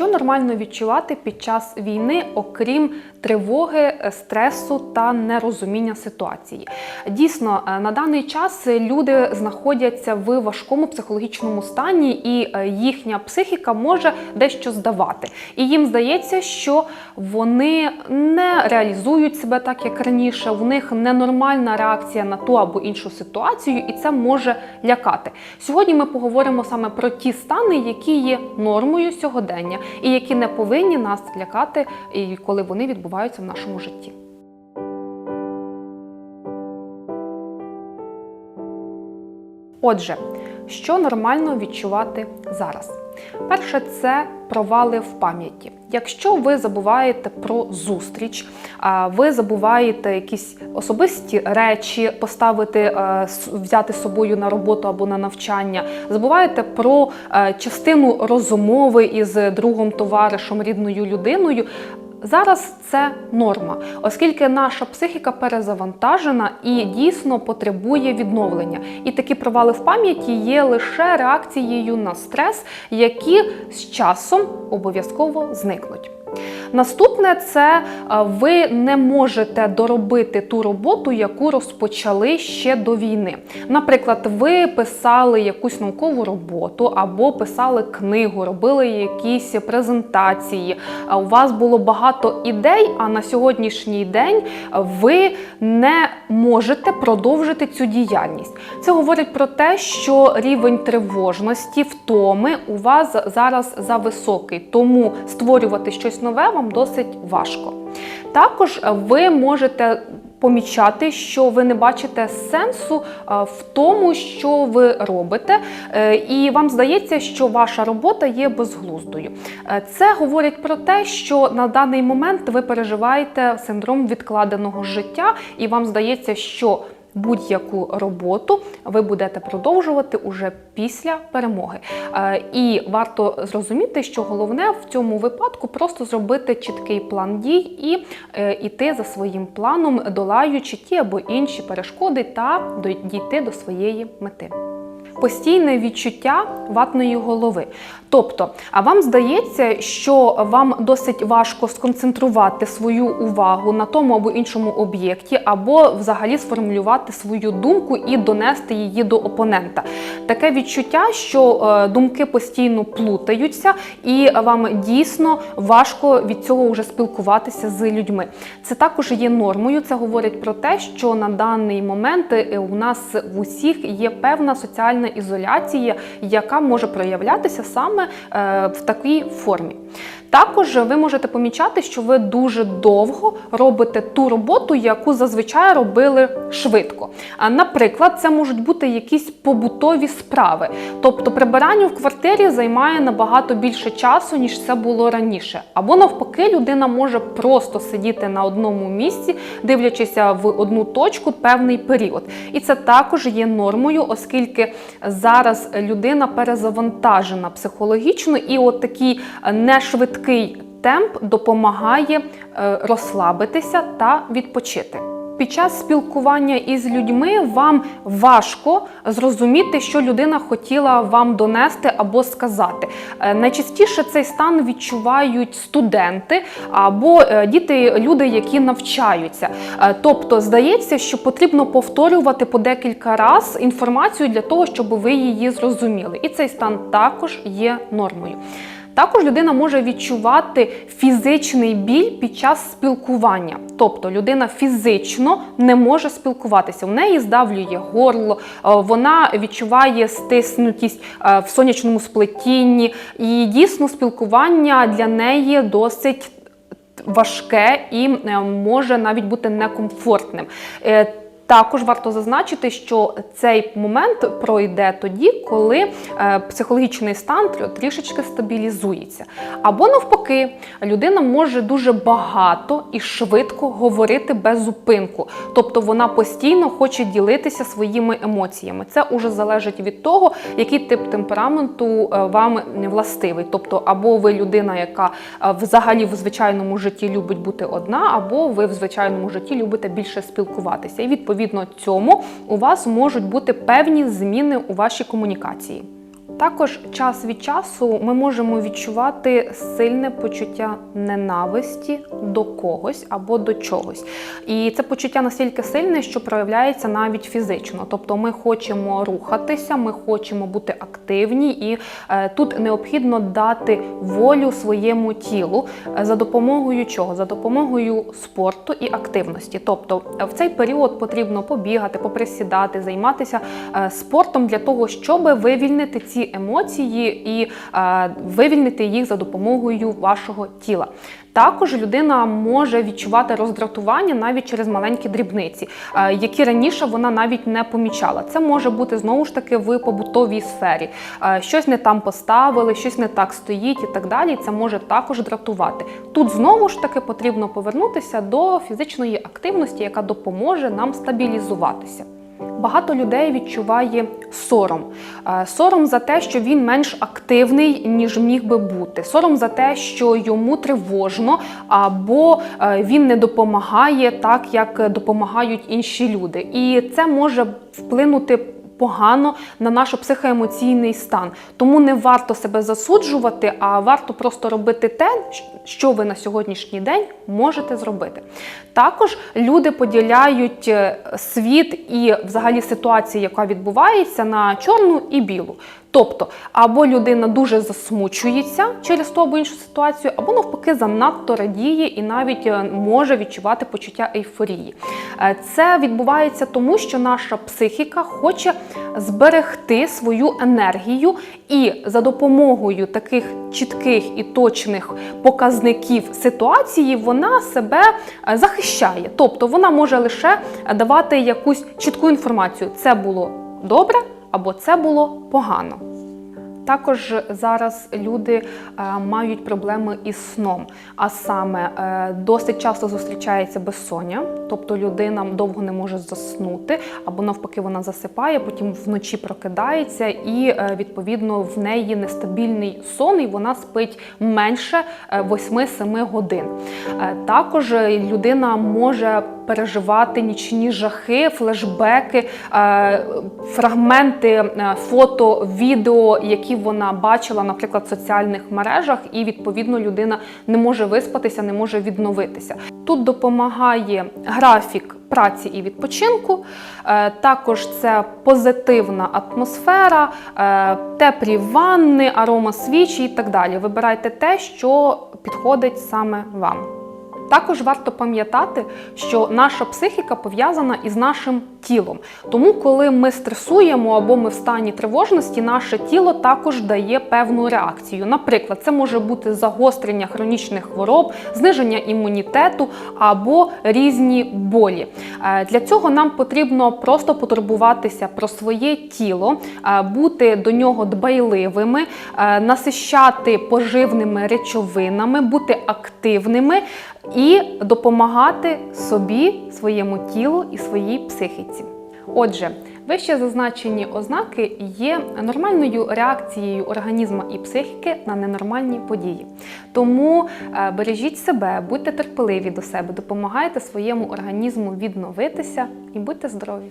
Що нормально відчувати під час війни, окрім тривоги, стресу та нерозуміння ситуації? Дійсно, е, на даний час люди знаходяться в важкому психологічному стані, і е, їхня психіка може дещо здавати. І їм здається, що вони не реалізують себе так, як раніше. В них ненормальна реакція на ту або іншу ситуацію, і це може лякати. Сьогодні ми поговоримо саме про ті стани, які є нормою сьогодення, і які не повинні нас лякати, коли вони відбуваються в нашому житті. Отже, що нормально відчувати зараз? Перше, це провали в пам'яті. Якщо ви забуваєте про зустріч, ви забуваєте якісь особисті речі поставити, взяти з собою на роботу або на навчання, забуваєте про е, частину розмови із другом, товаришем, рідною людиною. Зараз це норма, оскільки наша психіка перезавантажена і дійсно потребує відновлення. І такі провали в пам'яті є лише реакцією на стрес, які з часом обов'язково зникнуть. Наступне це е, ви не можете доробити ту роботу, яку розпочали ще до війни. Наприклад, ви писали якусь наукову роботу або писали книгу, робили якісь презентації. У вас було багато ідей, а на сьогоднішній день ви не можете продовжити цю діяльність. Це говорить про те, що рівень тривожності, втоми у вас зараз зависокий, тому створювати щось нове вам досить важко. Також ви можете помічати, що ви не бачите сенсу е, в тому, що ви робите, е, і вам здається, що ваша робота є безглуздою. Е, Це говорить про те, що на даний момент ви переживаєте синдром відкладеного життя, і вам здається, що будь-яку роботу ви будете продовжувати уже після перемоги. Е, І варто зрозуміти, що головне в цьому випадку просто зробити чіткий план дій і йти за своїм планом, долаючи ті або інші перешкоди та дійти до своєї мети. Постійне відчуття ватної голови. Тобто, а вам здається, що вам досить важко сконцентрувати свою увагу на тому або іншому об'єкті, або взагалі сформулювати свою думку і донести її до опонента. Таке відчуття, що е, думки постійно плутаються, і вам дійсно важко від цього вже спілкуватися з людьми. Це також є нормою. Це говорить про те, що на даний момент е, у нас в усіх є певна соціальна ізоляція, яка може проявлятися саме е, в такій формі. Також ви можете помічати, що ви дуже довго робите ту роботу, яку зазвичай робили швидко. А, Наприклад, це можуть бути якісь побутові справи. Тобто прибирання в квартирі займає набагато більше часу, ніж це було раніше. Або навпаки, людина може просто сидіти на одному місці, дивлячися в одну точку певний період. І це також є нормою, оскільки зараз людина перезавантажена психологічно, і от такий е, нешвидкий темп допомагає е, розслабитися та відпочити. Під час спілкування із людьми вам важко зрозуміти, що людина хотіла вам донести або сказати. Е, Найчастіше цей стан відчувають студенти або е, діти, люди, які навчаються. Тобто, здається, що потрібно повторювати по декілька разів інформацію для того, щоб ви її зрозуміли. І цей стан також є нормою. Також людина може відчувати фізичний біль під час спілкування, тобто людина фізично не може спілкуватися. У неї здавлює горло, е, вона відчуває стиснутість е, в сонячному сплетінні, і дійсно спілкування для неї досить важке і е, може навіть бути некомфортним. Також варто зазначити, що цей момент пройде тоді, коли е, психологічний стан трішечки стабілізується. Або навпаки, людина може дуже багато і швидко говорити без зупинку, тобто вона постійно хоче ділитися своїми емоціями. Це уже залежить від того, який тип темпераменту е, вам властивий. Тобто, або ви людина, яка е, взагалі в звичайному житті любить бути одна, або ви в звичайному житті любите більше спілкуватися. І відповідно цьому у вас можуть бути певні зміни у вашій комунікації. Також час від часу ми можемо відчувати сильне почуття ненависті до когось або до чогось. І це почуття настільки сильне, що проявляється навіть фізично. Тобто ми хочемо рухатися, ми хочемо бути активні, і е, тут необхідно дати волю своєму тілу е, за допомогою чого? За допомогою спорту і активності. Тобто е, в цей період потрібно побігати, поприсідати, займатися е, спортом для того, щоб вивільнити ці емоції і е, вивільнити їх за допомогою вашого тіла. Також людина може відчувати роздратування навіть через маленькі дрібниці, е, які раніше вона навіть не помічала. Це може бути знову ж таки в побутовій сфері. Е, Щось не там поставили, щось не так стоїть і так далі. Це може також дратувати. Тут знову ж таки потрібно повернутися до фізичної активності, яка допоможе нам стабілізуватися. Багато людей відчуває сором. Е, Сором за те, що він менш активний, ніж міг би бути. Сором за те, що йому тривожно, або е, він не допомагає так, як допомагають інші люди. І це може вплинути. Погано на наш психоемоційний стан. Тому не варто себе засуджувати, а варто просто робити те, що ви на сьогоднішній день можете зробити. Також люди поділяють е, світ і взагалі ситуацію, яка відбувається, на чорну і білу. Тобто, або людина дуже засмучується через ту або іншу ситуацію, або навпаки занадто радіє і навіть е, може відчувати почуття ейфорії. Е, Це відбувається тому, що наша психіка хоче зберегти свою енергію, і за допомогою таких чітких і точних показників ситуації вона себе е, захищає. Тобто вона може лише давати якусь чітку інформацію: це було добре або це було погано. Також зараз люди е, мають проблеми із сном, а саме е, досить часто зустрічається безсоння, тобто людина довго не може заснути, або навпаки, вона засипає, потім вночі прокидається, і е, відповідно в неї нестабільний сон, і вона спить менше е, 8-7 годин. Також людина може переживати нічні жахи, флешбеки, е, фрагменти е, фото, відео, які вона бачила, наприклад, в соціальних мережах, і відповідно людина не може виспатися, не може відновитися. Тут допомагає графік праці і відпочинку. Е, Також це позитивна атмосфера, теплі ванни, аромасвічі і так далі. Вибирайте те, що підходить саме вам. Також варто пам'ятати, що наша психіка пов'язана із нашим тілом. Тому, коли ми стресуємо або ми в стані тривожності, наше тіло також дає певну реакцію. Наприклад, це може бути загострення хронічних хвороб, зниження імунітету або різні болі. Е, Для цього нам потрібно просто потурбуватися про своє тіло, е, бути до нього дбайливими, е, насищати поживними речовинами, бути активними і допомагати собі, своєму тілу і своїй психіці. Отже, вище зазначені ознаки є нормальною реакцією організму і психіки на ненормальні події. Тому е, бережіть себе, будьте терпеливі до себе, допомагайте своєму організму відновитися і будьте здорові!